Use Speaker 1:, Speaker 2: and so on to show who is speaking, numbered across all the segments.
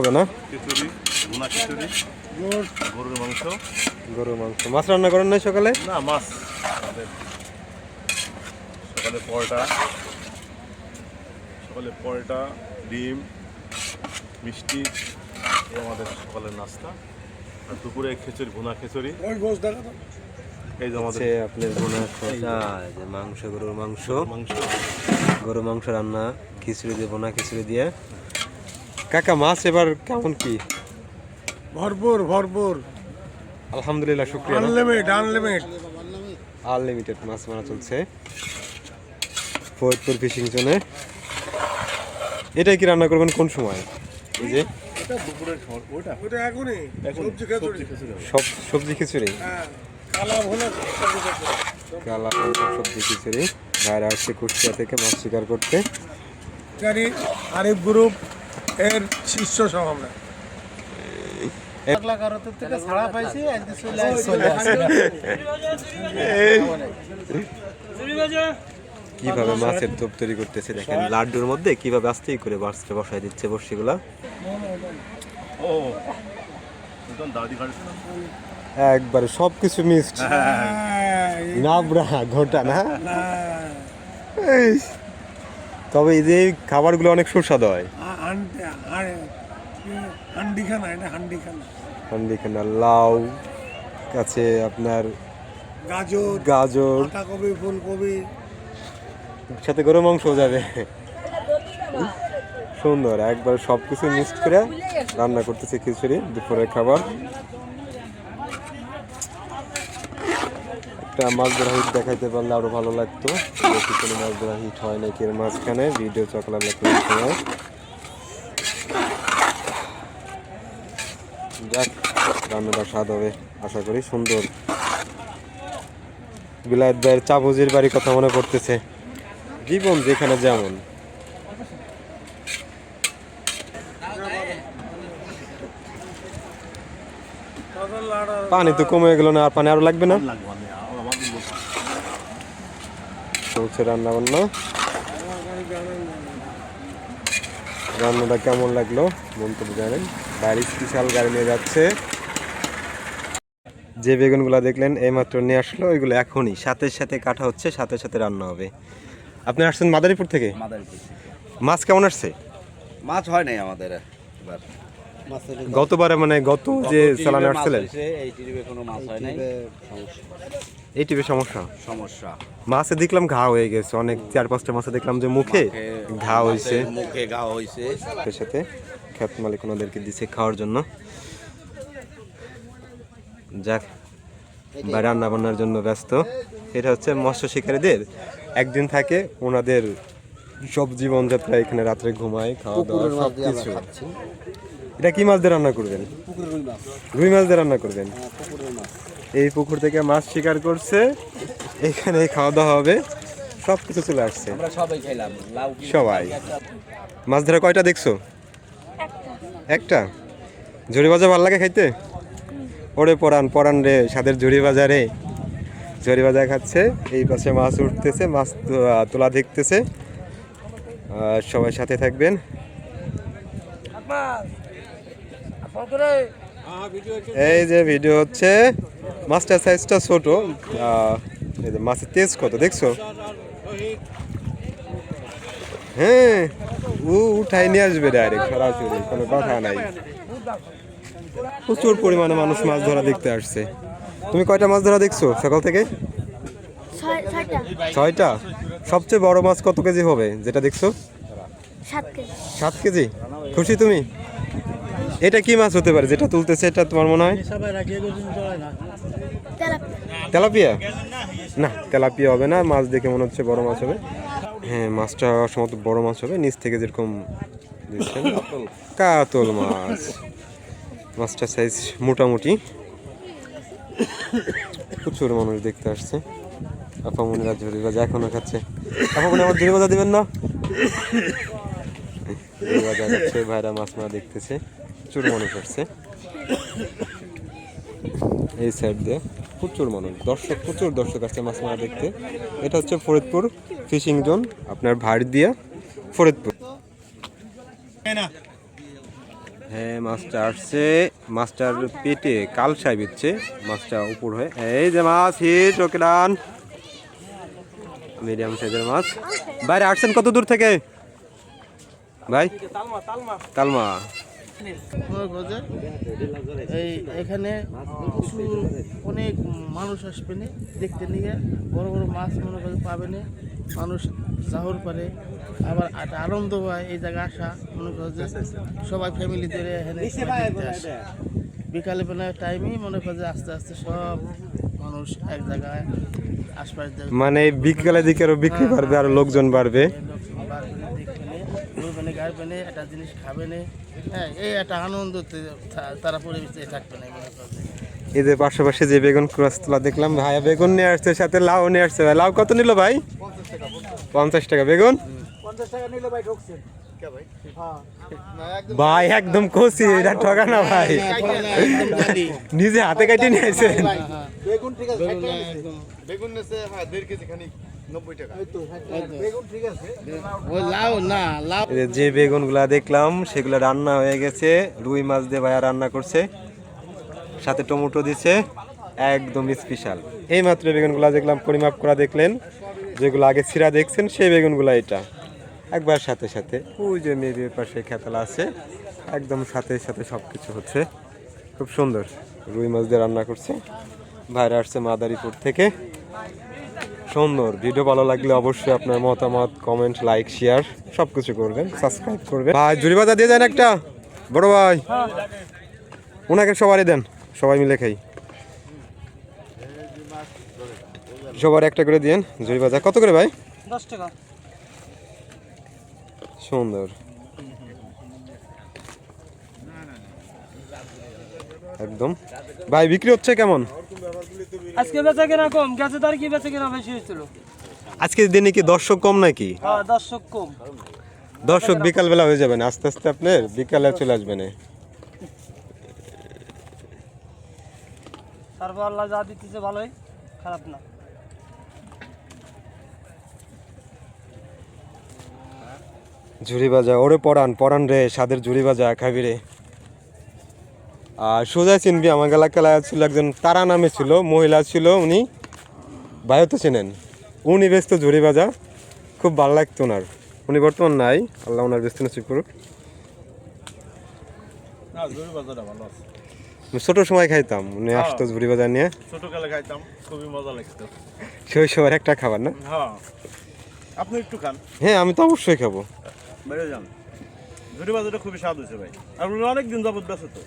Speaker 1: হবে না?
Speaker 2: খিচুড়ি ভুনা খিচুড়ি গরুর মাংস।
Speaker 1: গরুর মাংস। মাছ রান্না করেন নাই সকালে?
Speaker 2: না মাছ। আমাদের সকালে পরোটা। সকালে পরোটা ডিম মিষ্টি এই আমাদের সকালের নাস্তা। আর দুপুরে খিচুড়ি ভুনা খিচুড়ি। এই যে আমাদের
Speaker 1: হচ্ছে আপনার ভুনা যে। মাংস গরুর মাংস।
Speaker 2: মাংস।
Speaker 1: গরুর মাংস রান্না খিচুড়ি দিয়ে ভুনা খিচুড়ি দিয়ে। কাকা মাছ এবার কেমন কি?
Speaker 3: ভরপুর ভরপুর।
Speaker 1: আলহামদুলিল্লাহ শুক্রিয়া?
Speaker 3: আনলিমিট আনলিমিট
Speaker 1: আনলিমিটেড মাছ মারা চলছে। ফরিদপুর ফিশিং জোনে এটাই কি রান্না করবেন কোন সময়? এই যে।
Speaker 2: এটা দুপুরের খাবার ওটা
Speaker 3: ওটা এখনই সবজি খিচুড়ি।
Speaker 2: সবজি খিচুড়ি হবে।
Speaker 1: সব সবজি খিচুড়ি?
Speaker 3: হ্যাঁ কালা সবজি খিচুড়ি।
Speaker 1: সবজি খিচুড়ি। বাইরে আসছে কুষ্টিয়া থেকে মাছ শিকার করতে।
Speaker 3: জানি আরিফ গ্রুপ এর শীর্ষ সহ আমরা।
Speaker 1: কীভাবে মাছের টোপ তৈরি করতেছে দেখেন লাড্ডুর মধ্যে কীভাবে আস্তেই করে মাছটা বসায় দিচ্ছে বর্ষিগুলা একবারে সব কিছু মিক্সড নাবড়া ঘটা না তবে এই যে খাবারগুলো অনেক সুস্বাদু হয়।
Speaker 3: আ- আন্ডি আ- কি, হান্ডি খানা এটা হান্ডি খানা
Speaker 1: এখানে লাউ আছে আপনার
Speaker 3: গাজর
Speaker 1: গাজর।
Speaker 3: পাতাকপি ফুলকপি।
Speaker 1: সাথে গরু মাংস যাবে। সুন্দর একবার সব কিছু মিক্সড করে রান্না করতেছে খিচুড়ি দুপুরের খাবার। একটা মাছ ধরা হিট দেখাইতে পারলে আরও ভালো লাগতো। বেশি কোনো মাছ ধরা হিট হয় নাকি এর মাঝখানে। ভিডিও চকলা লাগতো সময় যাক রান্নাটা স্বাদ হবে। আশা করি সুন্দর। বিলায়ত ভাইয়ের চাবুজির বাড়ির কথা মনে পড়তেছে। জীবন যেখানে যেমন। পানি তো কমে গেল না, আর পানি আরও লাগবে না? চলছে রান্না বান্না রান্নাটা কেমন লাগল? মন্তব্য জানেন। বাইরে স্পেশাল গাড়ি নিয়ে যাচ্ছে। যে বেগুনগুলো দেখলেন এইমাত্র নিয়ে আসলো ওইগুলো এখনই। সাথে সাথে কাটা হচ্ছে সাথে সাথে রান্না হবে। আপনি আসছেন মাদারীপুর থেকে?
Speaker 4: মাদারীপুর
Speaker 1: মাছ কেমন আসছে?
Speaker 4: মাছ হয় নাই আমাদের এবার।
Speaker 1: গতবারে মানে গত যে চালানে আসছিলেন?
Speaker 4: এই কোনো মাছ হয় নাই।
Speaker 1: এই সমস্যা?
Speaker 4: সমস্যা।
Speaker 1: মাছে দেখলাম ঘা হয়ে গেছে অনেক চার পাঁচটা মাছে দেখলাম যে মুখে ঘা হয়েছে।
Speaker 4: মুখে ঘা হয়েছে।
Speaker 1: সাথে খ্যাত মালিক ওনাদেরকে দিছে খাওয়ার জন্য। যাক বা রান্না বান্নার জন্য ব্যস্ত। এটা হচ্ছে মৎস্য শিকারীদের একদিন থাকে ওনাদের সব জীবনযাত্রা এখানে রাত্রে ঘুমায় খাওয়া দাওয়া সব কিছু এটা কি মাছ দিয়ে রান্না করবেন? রুই মাছ। দিয়ে রান্না করবেন? এই পুকুর থেকে মাছ শিকার করছে এখানে খাওয়া দাওয়া হবে সব কিছু চলে আসছে।
Speaker 4: সবাই
Speaker 1: মাছ ধরা কয়টা দেখছ? একটা। ঝুড়ি ভাজা ভালো লাগে খাইতে? ওরে পরান পরান রে, সাদের ঝুড়ি বাজারে। ঝুড়ি ভাজা খাচ্ছে, এই পাশে মাছ উঠতেছে, মাছ তোলা দেখতেছে। সবাই সাথে থাকবেন। এই যে ভিডিও হচ্ছে, মাছটার সাইজটা ছোট। মাছের তেজ কত, দেখছ? হ্যাঁ ও উঠাই নিয়ে আসবে ডাইরেক্ট সরাসরি, কোনো কথা নাই। প্রচুর পরিমাণে মানুষ মাছ ধরা দেখতে আসছে। তুমি কয়টা মাছ ধরা দেখছ সকাল থেকে
Speaker 5: ছয়টা।
Speaker 1: সবচেয়ে বড় মাছ কত কেজি হবে যেটা দেখছ?
Speaker 5: সাত কেজি।
Speaker 1: সাত কেজি? খুশি তুমি? এটা কি মাছ হতে পারে যেটা তুলতেছে এটা তোমার মনে হয়?
Speaker 5: তেলাপিয়া।
Speaker 1: তেলাপিয়া? না তেলাপিয়া হবে না মাছ দেখে মনে হচ্ছে বড় মাছ হবে। হ্যাঁ মাছটা সম্ভবত বড় মাছ হবে নিচ থেকে যেরকম দেখছেন কাতল মাছ। মাছটা সাইজ মোটামুটি। প্রচুর মানুষ দেখতে আসছে। আপামনিরা ঝুড়ি ভাজা এখনও খাচ্ছে। আপামনি আমার ঝুড়ি ভাজা দিবেন না? ঝুড়ি খাচ্ছে, ভাইরা মাছ মারা দেখতেছে। প্রচুর মানুষ আসছে। এই সাইড দিয়ে প্রচুর মানুষ। দর্শক, প্রচুর দর্শক আসছে মাছ মারা দেখতে। এটা হচ্ছে ফরিদপুর ফিশিং জোন আপনার ভাড় দিয়া ফরিদপুর। হ্যাঁ মাছটা আসছে। মাছটার পেটে কালসাই বিচ্ছে মাছটা উপর হয়ে। এই যে মাছ হিট ওকে ডান। মিডিয়াম সাইজের মাছ। বাইরে আসছেন কত দূর থেকে? ভাই?
Speaker 6: যে এই এখানে প্রচুর অনেক মানুষ আসবে না দেখতে নিয়ে। বড় বড় মাছ মনে করে পাবে না মানুষ জাহর করে। আবার একটা আনন্দ হয় এই জায়গায় আসা মনে করো যে সবাই ফ্যামিলি ধরে এখানে আসে। বিকালে বেলা টাইমেই মনে করো যে আস্তে আস্তে সব মানুষ এক জায়গায় আশপাশ
Speaker 1: মানে বিকালের দিকে আরও বিক্রি বাড়বে আর লোকজন বাড়বে।
Speaker 6: ঘুরবে গাড়বে না একটা জিনিস খাবে না। হ্যাঁ এই একটা আনন্দ তারা পরিবেশে থাকবে না।
Speaker 1: এই যে পাশাপাশি যে বেগুন ক্রস তোলা দেখলাম ভাই বেগুন নিয়ে আসছে সাথে লাউ নিয়ে আসছে ভাই। লাউ কত নিল ভাই? পঞ্চাশ টাকা বেগুন? ভাই একদম খুশি এটা ঠকা না ভাই। নিজে হাতে কাটি নিয়ে আসছে
Speaker 6: ওই লাউ না লাউ
Speaker 1: এই যে বেগুনগুলা দেখলাম সেগুলো রান্না হয়ে গেছে। রুই মাছ দিয়ে ভাইয়া রান্না করছে। সাথে টমেটো দিছে। একদম স্পেশাল এই মাত্র বেগুনগুলা দেখলাম পরিমাপ করা দেখলেন। যেগুলো আগে ছিঁড়া দেখছেন সেই বেগুনগুলা এটা। একবার সাথে সাথে ওই যে মেয়েদের পাশে খেতালা আছে। একদম সাথে সাথে সব কিছু হচ্ছে। খুব সুন্দর। রুই মাছ দিয়ে রান্না করছে। ভাইরা আসছে মাদারীপুর থেকে। সুন্দর। ভিডিও ভালো লাগলে অবশ্যই আপনার মতামত কমেন্ট লাইক শেয়ার সব কিছু করবেন সাবস্ক্রাইব করবেন। ভাই জুড়ি বাজার দিয়ে দেন একটা। বড় ভাই। ওনাকে সবারই দেন। সবাই মিলে খাই। সবার একটা করে দিন জুড়ি বাজার কত করে ভাই?
Speaker 6: দশ টাকা।
Speaker 1: সুন্দর। একদম। ভাই বিক্রি হচ্ছে কেমন?
Speaker 7: আজকে বেচা কেনা কম গেছে তার কি বেচা কেনা বেশি হয়েছিল?
Speaker 1: আজকের দিনে কি দর্শক কম নাকি?
Speaker 7: হ্যাঁ দর্শক কম।
Speaker 1: দর্শক বিকাল বেলা হয়ে যাবেন আস্তে আস্তে আপনার বিকালে চলে আসবেন
Speaker 7: তারপর আল্লাহ যা দিতেছে ভালোই খারাপ না।
Speaker 1: ঝুড়ি বাজা ওরে পড়ান পড়ান রে সাদের ঝুড়ি বাজা খাবি রে। আর সোজা চিনবি আমার এলাকায় ছিল একজন তারা নামে ছিল মহিলা ছিল উনি ভাইও তো চেনেন উনি ব্যস্ত ঝুড়ি বাজা খুব ভালো লাগতো ওনার। উনি বর্তমান নাই আল্লাহ ওনার ব্যস্ত নসিব করুক। ছোট সময় খাইতাম উনি আসতো ঝুড়ি বাজা নিয়ে।
Speaker 2: ছোটকালে খাইতাম খুবই মজা লাগতো।
Speaker 1: শৈশবের একটা খাবার না?
Speaker 2: হ্যাঁ। আপনি একটু খান।
Speaker 1: হ্যাঁ আমি তো অবশ্যই খাব।
Speaker 2: বেড়ে যান। জরুরি বাজারটা খুবই স্বাদ হয়েছে ভাই। আর অনেক দিন যাবত বেঁচে তো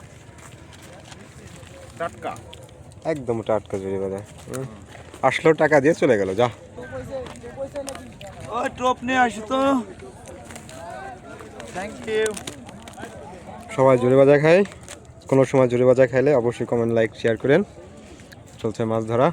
Speaker 2: টাটকা?
Speaker 1: একদম টাটকা বাজা হুম। আসলো টাকা দিয়ে চলে গেল যা।
Speaker 7: টপ নিয়ে আসি তো। থ্যাংক ইউ
Speaker 1: সবাই জুড়ে বাজা খায় কোনো সময় জুড়ে বাজা খাইলে অবশ্যই কমেন্ট লাইক শেয়ার করেন। চলছে মাছ ধরা।